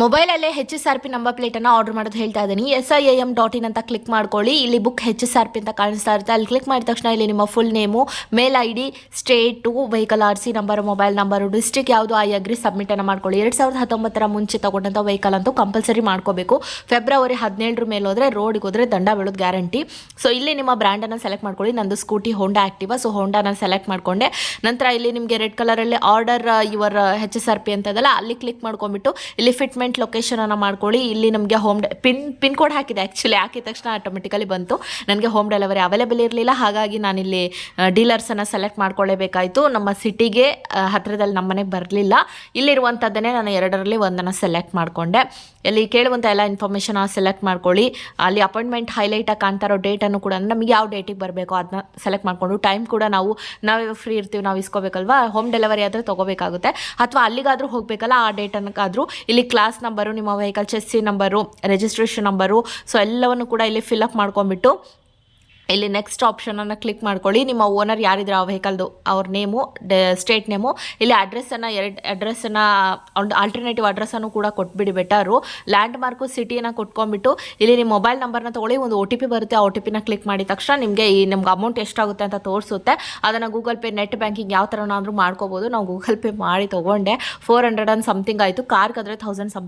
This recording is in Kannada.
ಮೊಬೈಲಲ್ಲೇ H S R P number ಪ್ಲೇಟನ್ನು order ಮಾಡೋದು ಹೇಳ್ತಾ ಇದ್ದೀನಿ. S I M dot in ಅಂತ ಕ್ಲಿಕ್ ಮಾಡ್ಕೊಳ್ಳಿ. ಇಲ್ಲಿ book H S R P ಅಂತ ಕಾಣಿಸ್ತಾ ಇರುತ್ತೆ. ಅಲ್ಲಿ ಕ್ಲಿಕ್ ಮಾಡಿದ ತಕ್ಷಣ ಇಲ್ಲಿ ನಿಮ್ಮ full name mail I D state vehicle R C number mobile number district ಯಾವುದು ಐ ಅಗ್ರಿ ಸಬ್ಮಿಟನ್ನು ಮಾಡ್ಕೊಳ್ಳಿ. ಎರಡು ಸಾವಿರದ ಹತ್ತೊಂಬತ್ತರ ಮುಂಚೆ ತಗೊಂಡಂಥ ವೆಹಿಕಲ್ ಅಂತೂ ಕಂಪಲ್ಸರಿ ಮಾಡ್ಕೋಬೇಕು. ಫೆಬ್ರವರಿ ಹದಿನೇಳರ ಮೇಲೆ ಹೋದರೆ ರೋಡಿಗೆ ಹೋದರೆ ದಂಡ ಬೀಳೋದು ಗ್ಯಾರಂಟಿ ಸೊ ಇಲ್ಲಿ ನಿಮ್ಮ ಬ್ರ್ಯಾಂಡನ್ನು ಸೆಲೆಕ್ಟ್ ಮಾಡ್ಕೊಳ್ಳಿ. ನಂದು ಸ್ಕೂಟಿ ಹೋಂಡಾ ಆ್ಯಕ್ಟಿವಾ ಸೊ ಹೋಂಡಾನ ಸೆಲೆಕ್ಟ್ ಮಾಡ್ಕೊಂಡೆ. ನಂತರ ಇಲ್ಲಿ ನಿಮಗೆ ರೆಡ್ ಕಲರಲ್ಲಿ order your H S R P ಅಂತದಲ್ಲ, ಅಲ್ಲಿ ಕ್ಲಿಕ್ ಮಾಡ್ಕೊಂಬಿಟ್ಟು ಇಲ್ಲಿ ಫಿಟ್ಮೆಂಟ್ ಲೊಕೇಶನನ್ನು ಮಾಡ್ಕೊಳ್ಳಿ. ಇಲ್ಲಿ ನಮಗೆ ಹೋಮ್ ಪಿನ್ ಪಿನ್ ಕೋಡ್ ಹಾಕಿದೆ ಆ್ಯಕ್ಚುಲಿ ಹಾಕಿದ ತಕ್ಷಣ ಆಟೋಮೆಟಿಕಲಿ ಬಂತು. ನನಗೆ ಹೋಮ್ ಡೆಲಿವರಿ ಅವೈಲೇಬಲ್ ಇರಲಿಲ್ಲ. ಹಾಗಾಗಿ ನಾನಿಲ್ಲಿ ಡೀಲರ್ಸನ್ನು ಸೆಲೆಕ್ಟ್ ಮಾಡ್ಕೊಳ್ಳೇಬೇಕಾಯಿತು. ನಮ್ಮ ಸಿಟಿಗೆ ಹತ್ತಿರದಲ್ಲಿ ನಮ್ಮ ಬರಲಿಲ್ಲ. ಇಲ್ಲಿರುವಂಥದ್ದನ್ನೇ ನಾನು ಎರಡರಲ್ಲಿ ಒಂದನ್ನು ಸೆಲೆಕ್ಟ್ ಮಾಡಿಕೊಂಡೆ. ಇಲ್ಲಿ ಕೇಳುವಂಥ ಎಲ್ಲ ಇನ್ಫಾರ್ಮೇಷನ್ ಸೆಲೆಕ್ಟ್ ಮಾಡ್ಕೊಳ್ಳಿ. ಅಲ್ಲಿ ಅಪಾಯಿಂಟ್ಮೆಂಟ್ ಹೈಲೈಟಾಗಿ ಕಾಣ್ತಾ ಇರೋ ಡೇಟನ್ನು ಕೂಡ ನಮಗೆ ಯಾವ ಡೇಟಿಗೆ ಬರಬೇಕು ಅದನ್ನ ಸೆಲೆಕ್ಟ್ ಮಾಡಿಕೊಂಡು. ಟೈಮ್ ಕೂಡ ನಾವು, ನಾವೇ ಫ್ರೀ ಇರ್ತೀವಿ, ನಾವು ಇಸ್ಕೋಬೇಕಲ್ವಾ? ಹೋಮ್ ಡೆಲಿವರಿ ಆದರೆ ತೊಗೋಬೇಕಾಗುತ್ತೆ. ಅಥವಾ ಅಲ್ಲಿಗಾದರೂ ಹೋಗಬೇಕಲ್ಲ, ಆ ಡೇಟನ್ನಕ್ಕಾದರೂ ಇಲ್ಲಿ ಕ್ಲಾಸ್ ನಂಬರು ನಿಮ್ಮ vehicle chassis number registration number so ಎಲ್ಲವನ್ನು ಕೂಡ ಇಲ್ಲಿ ಫಿಲ್ ಅಪ್ ಮಾಡ್ಕೊಂಬಿಟ್ಟು ಇಲ್ಲಿ ನೆಕ್ಸ್ಟ್ ಆಪ್ಷನನ್ನು ಕ್ಲಿಕ್ ಮಾಡ್ಕೊಳ್ಳಿ. ನಿಮ್ಮ ಓನರ್ ಯಾರಿದ್ರೆ ಆ ವೆಹಿಕಲ್ದು ಅವ್ರ ನೇಮು ಸ್ಟೇಟ್ ನೇಮು ಇಲ್ಲಿ ಅಡ್ರೆಸ್ಸನ್ನು ಎರಡು ಅಡ್ರೆಸ್ಸನ್ನು ಒಂದು ಆಲ್ಟರ್ನೇಟಿವ್ ಅಡ್ರೆಸ್ಸನ್ನು ಕೂಡ ಕೊಟ್ಬಿಡಿ ಬೆಟರು ಲ್ಯಾಂಡ್ ಮಾರ್ಕು ಸಿಟಿಯನ್ನು ಕೊಟ್ಕೊಂಡ್ಬಿಟ್ಟು, ಇಲ್ಲಿ ನಿಮ್ಮ ಮೊಬೈಲ್ ನಂಬರ್ನ ತೊಗೊಳ್ಳಿ. ಒಂದು ಒ ಟಿ ಪಿ ಬರುತ್ತೆ, ಆ ಒ ಟಿ ಪಿನ ಕ್ಲಿಕ್ ಮಾಡಿದ ತಕ್ಷಣ ನಿಮಗೆ ಈ, ನಮ್ಗೆ ಅಮೌಂಟ್ ಎಷ್ಟಾಗುತ್ತೆ ಅಂತ ತೋರಿಸುತ್ತೆ. ಅದನ್ನು ಗೂಗಲ್ ಪೇ ನೆಟ್ ಬ್ಯಾಂಕಿಂಗ್ ಯಾವ ಥರನಾದರೂ ಮಾಡ್ಕೋಬೋದು. ನಾವು ಗೂಗಲ್ ಪೇ ಮಾಡಿ ತೊಗೊಂಡೆ. ಫೋರ್ ಹಂಡ್ರೆಡ್ ಆ್ಯಂಡ್ ಸಮಥಿಂಗ್ ಆಯಿತು. ಕಾರ್ಗಾದರೆ ಥೌಸಂಡ್ ಸಮಥಿಂಗ್